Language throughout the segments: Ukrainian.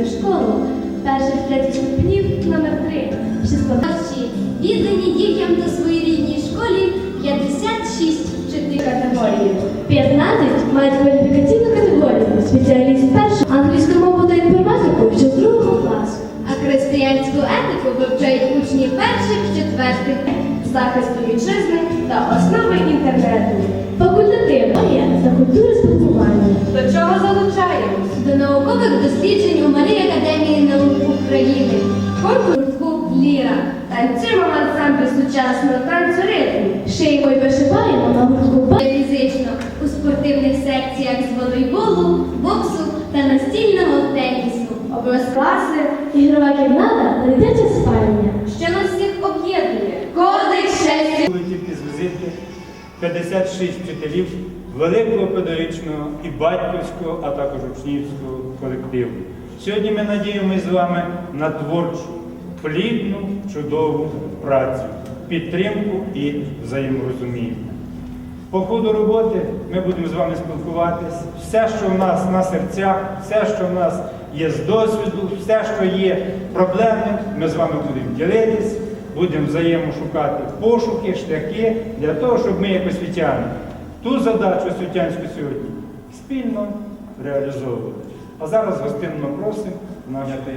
їхню школу. Перших третіх ступенів номер 3 16 віддані дітям та своїй рідній школі 56 вчителів категорії. 15 мають кваліфікаційну категорію спеціаліст першого англійську мову та інформатику ще з другого класу. А християнську етику вивчають учні перших четвертих захисту вітчизни та основи інтернету. Факультатив за культури спілкування. До чого залучаємось? До досліджень у Малій Академії наук України. Конкурсу Ліра. Танцюємо в ансамблі сучасного танцю ритму. Шиємо й вишиваємо на гуртку фізично у спортивних секціях з волейболу, боксу та настільного тенісу. Обов'яз класи, ігрова кімната та дитяча спальня. Що нас всіх об'єднує? Кодекс шесті. Були тільки з візитки 56 вчителів великого педагогічного і батьківського, а також учнівського колективу. Сьогодні ми надіємося з вами на творчу, плідну, чудову працю, підтримку і взаєморозуміння. По ходу роботи ми будемо з вами спілкуватись. Все, що в нас на серцях, все, що в нас є з досвіду, все, що є проблемним, ми з вами будемо ділитись, будемо взаємошукати пошуки, шляхи для того, щоб ми, як освітяни, ту задачу освітянську сьогодні спільно реалізовували. А зараз гостинно просимо нашої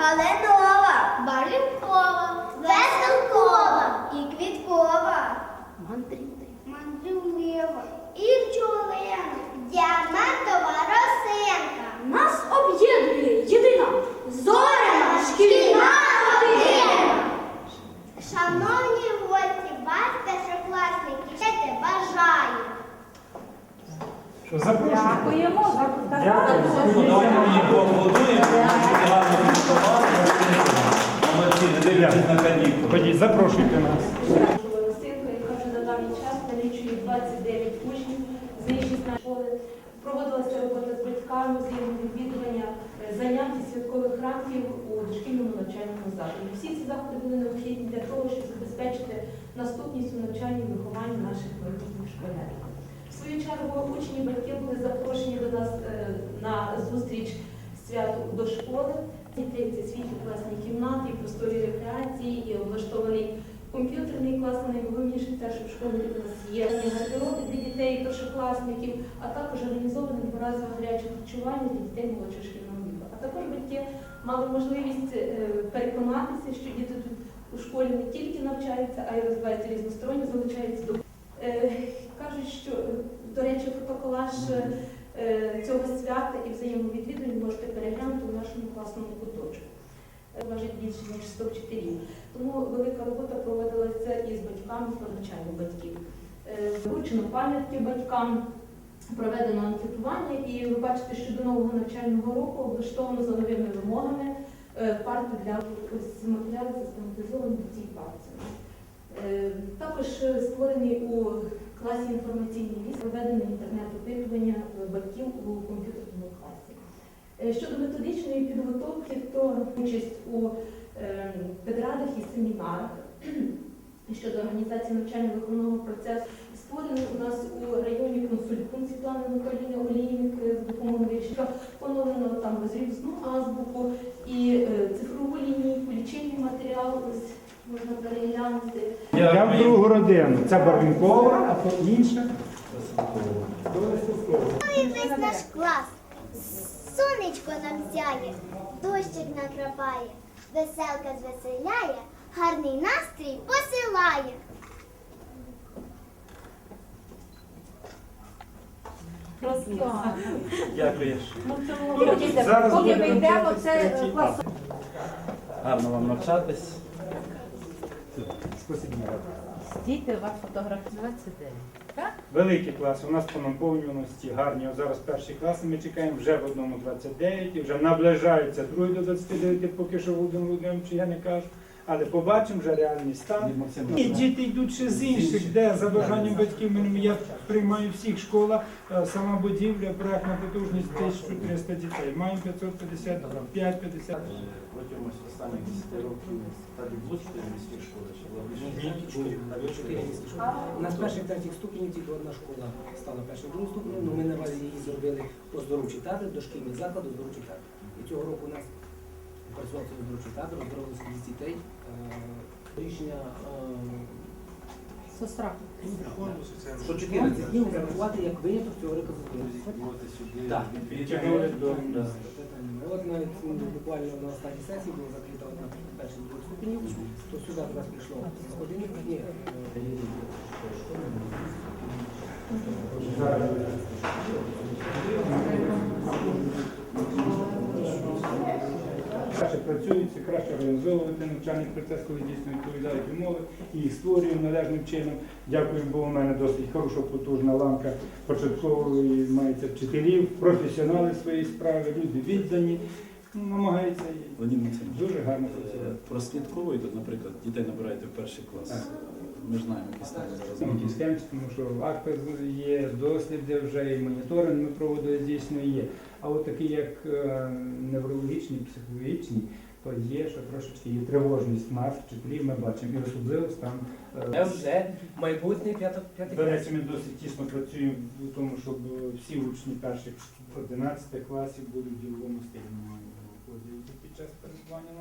Калинова, Барвінкова, Веселкова і Квіткова. Мандрівлива і пчолина, діамантова росинка. Нас об'єднує єдина зоряна шкільна родина. Шановні гості, вас, першокласники, ще те бажаю. Що запрошуємо? Дякуємо за на канікули. Ходіть, запрошуйте нас. Волосинка, яка вже на даний час налічує 29 учнів, з них 16 школи. Проводилася робота з батьками, взаємовідвідування, е, заняття святкових ранків у дошкільному навчальному закладі. Всі ці заходи були необхідні для того, щоб забезпечити наступність у навчанні і вихованні наших майбутніх школярів. В свою чергу учні і батьки були запрошені до нас е, на зустріч святу до школи. Дітей це світлі класні кімнати, просторі рекреації, і облаштований комп'ютерний клас, найвигідніше те, що в школі у нас є гардероби для дітей, першокласників, а також організоване дворазове гаряче харчування для дітей молодшого шкільного віку. А також батьки мали можливість е, переконатися, що діти тут у школі не тільки навчаються, а й розвиваються різносторонньо, залучаються до Е, кажуть, що до речі, фотоколаж е, цього свята і взаємовідвідування можете переглянути у нашому класному куточку. Е, Важить більше ніж 100 вчителів. Тому велика робота проводилася і з батьками, з навчанням батьків. Е, Вручено пам'ятки батькам, проведено анкетування, і ви бачите, що до нового навчального року облаштовано за новими вимогами е, парту для ось матеріали систематизовані в цій парті. Е, Також е, створений класі інформаційний ліс, проведене інтернет-опитування е, батьків у комп'ютерному класі. Е, Щодо методичної підготовки, то участь у е, педрадах і семінарах щодо організації навчально-виховного процесу. Створений у нас у районі консультпункт Світлани Анатоліївни Олійник е, з допомогою вирішення. Поновлено там розрізну азбуку і цифрову лінійку, лічильний матеріал. Можна переглянути. Я в другу родину. Це Барвінкова, а то інша. Ну і весь наш клас. Сонечко нам сяє, дощик накрапає, веселка звеселяє, гарний настрій посилає. Дякую. Зараз Поки ми йдемо, це третій клас. Гарно вам навчатись. Спасибо. Стійте, у вас фотографії 29. Великий клас, у нас по наповнюваності гарні. От зараз перші класи ми чекаємо вже в одному 29, і вже наближається другий до 29, поки що в один чи я не кажу. Але побачимо вже реальний стан. І діти йдуть ще з інших, де за бажанням батьків мене я приймаю всіх школа, е, сама будівля, проектна потужність 1300 дітей. Маємо 550, 550. Протягом останніх 10 років так чи була більше? Міські школи. У нас перших третіх ступенів тільки одна школа стала першим другим ступенем, але ми наразі її зробили оздоровчий табір, дошкільний заклад, оздоровчий табір. І цього року у нас працював цей оздоровчий табір, оздоровилося 10 дітей. Е, Рішення Сестра. що 14 днів зарахувати як виняток цього року От навіть буквально на останній сесії була закрита одна перших двох ступенів, то сюди до нас прийшло один ні, е, Краще працюється, краще організовувати навчальний процес, коли дійсно відповідають умови і їх створюємо належним чином. Дякую, бо у мене досить хороша, потужна ланка початкової мається вчителів, професіонали своєї справи, люди віддані, Намагається Леонід Максимович, дуже гарно е, працювати. прослідковуєте, наприклад, дітей набираєте в перший клас. Так. Ми ж знаємо, які зараз. Якісь тому що акти є, досліди вже і моніторинг ми проводили дійсно є. А от такі, як е, неврологічні, психологічні, то є, що трошечки є тривожність нас, вчителів, ми бачимо, і особливо там. Це вже До клас. речі, ми досить тісно працюємо в тому, щоб всі учні перших 11 класів були в діловому стилі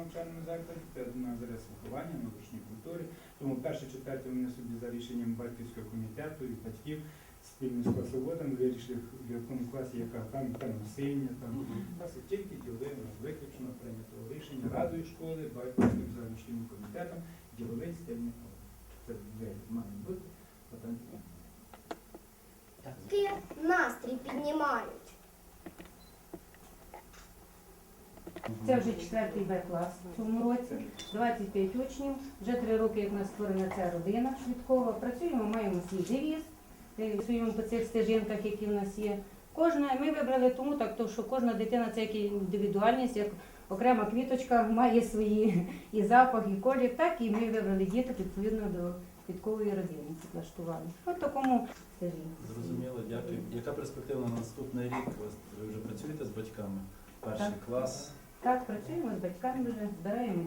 навчальному закладі. Це одна з рис виховання, навчальній культурі. Тому перше четверте вони собі за рішенням батьківського комітету і батьків спільно з класоводом вирішили, в якому класі яка там, там насильня, там нас тільки нас виключно прийнято рішення радою школи, батьківським за комітетом, діловий стильний клас. Це де має бути. Потім Такий настрій піднімають. Це вже четвертий Б клас в цьому році. 25 учнів. Вже три роки, як у нас створена ця родина швидкова. Працюємо, маємо свій девіз, працюємо по цих стежинках, які в нас є. Кожна, ми вибрали тому, так, то, що кожна дитина це як індивідуальність, як окрема квіточка має свої і запах, і колір, так і ми вибрали діток відповідно до квіткової родини. Підлаштували. От такому стежинку. Зрозуміло, дякую. Яка перспектива на наступний рік? Ви вже працюєте з батьками? Перший Так. клас. Так, працюємо з батьками вже, збираємо